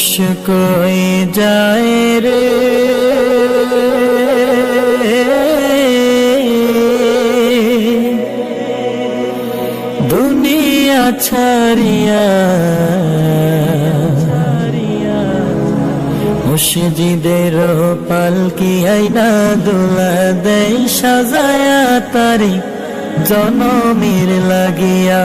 মুশক হয়ে যায় রে? দুনিয়া ছাড়িয়া মুর্শিদের পালকি আইনা দোলা দেই সাজায়া তারি জনমের লাগিয়া।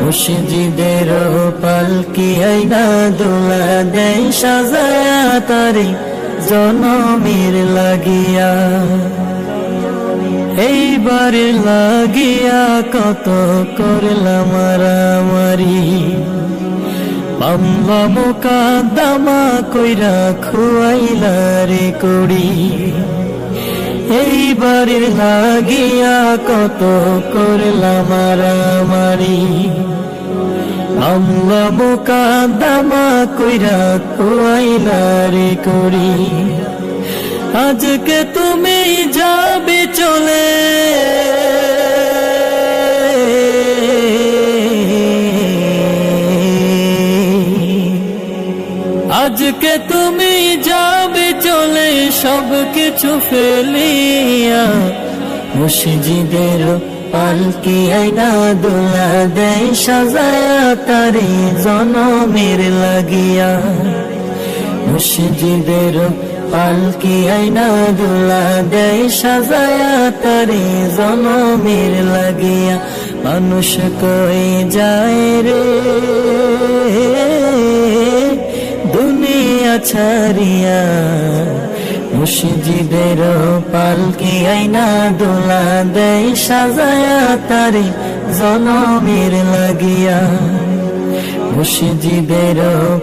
মুর্শিদের পালকি আইনা দোলা দেয় সাজায়া তারে জনমের লাগিয়া? এইবার লাগিয়া কত করলাম মারামারি। বাম্বা মোকা দামা কইরা খুয়াইলা রে করি এইবারের লাগিয়া কত করলাম মারামারি আমরা? বোকা দামা কইরা কোয়াইলারে করি। আজকে তুমি যাবে চলে। আজকে তুমি যাবে চলে সব কিছু ফেলিয়া। মুর্শিদের পালকি আইনা দোলা দেয়, সাজায়া তারে জনমের লাগিয়া। মুর্শিদের পালকি আইনা দোলা দেয়, সাজায়া তারে জনমের লাগিয়া। মানুষ কই যায় রে? দুনিয়া ছাড়িয়া মুর্শিদের পালকি আইনা দোলা দেয়, সাজায়া তারে জনমের লাগিয়া। মুর্শিদের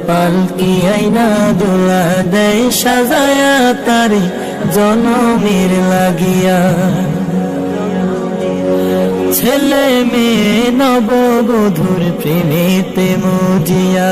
পালকি আইনা দোলা দেয়, সাজায়া তারে জনমের লাগিয়া। ছেলে মেয়ে নববধুর প্রেমেতে মজিয়া।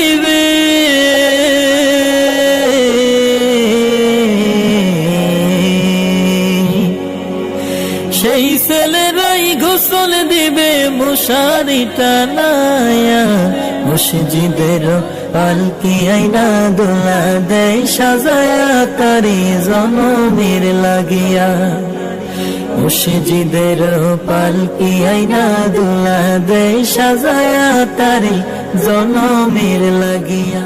গোসল দিবে মশারি টানায়া মসজিদের পালকি আইনা দোলা দেয়, সাজায়া তারি জনমের লাগিয়া। মসজিদের পালকি আইনা দোলা দেয়, সাজায়া তারি জনমের লাগিয়া।